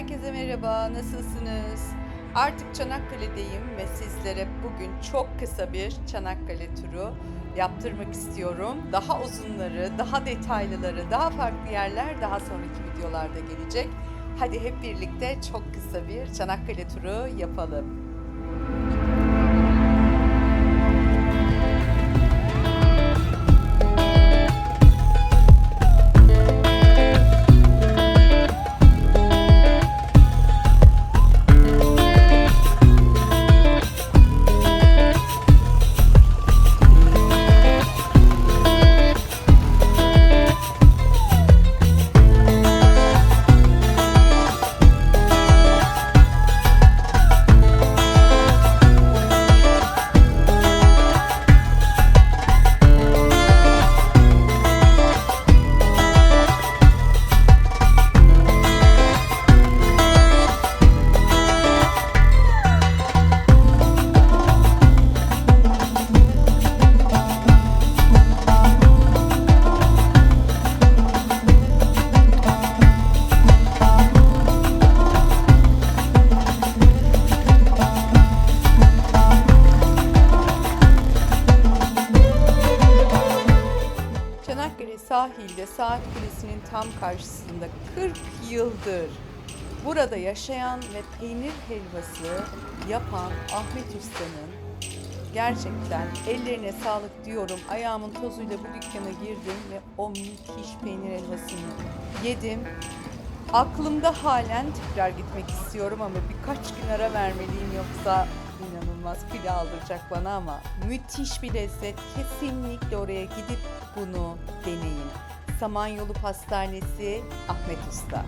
Herkese merhaba, nasılsınız? Artık Çanakkale'deyim ve sizlere bugün çok kısa bir Çanakkale turu yaptırmak istiyorum. Daha uzunları, daha detaylıları, daha farklı yerler daha sonraki videolarda gelecek. Hadi hep birlikte çok kısa bir Çanakkale turu yapalım. Çanakkale sahilde Saat Kulesi'nin tam karşısında 40 yıldır burada yaşayan ve peynir helvası yapan Ahmet Usta'nın gerçekten ellerine sağlık diyorum. Ayağımın tozuyla bu dükkana girdim ve o müthiş peynir helvasını yedim. Aklımda halen tekrar gitmek istiyorum ama birkaç gün ara vermeliyim yoksa inanılmaz kilo aldıracak bana ama müthiş bir lezzet. Kesinlikle oraya gidip bunu deneyin. Samanyolu Pastanesi Ahmet Usta.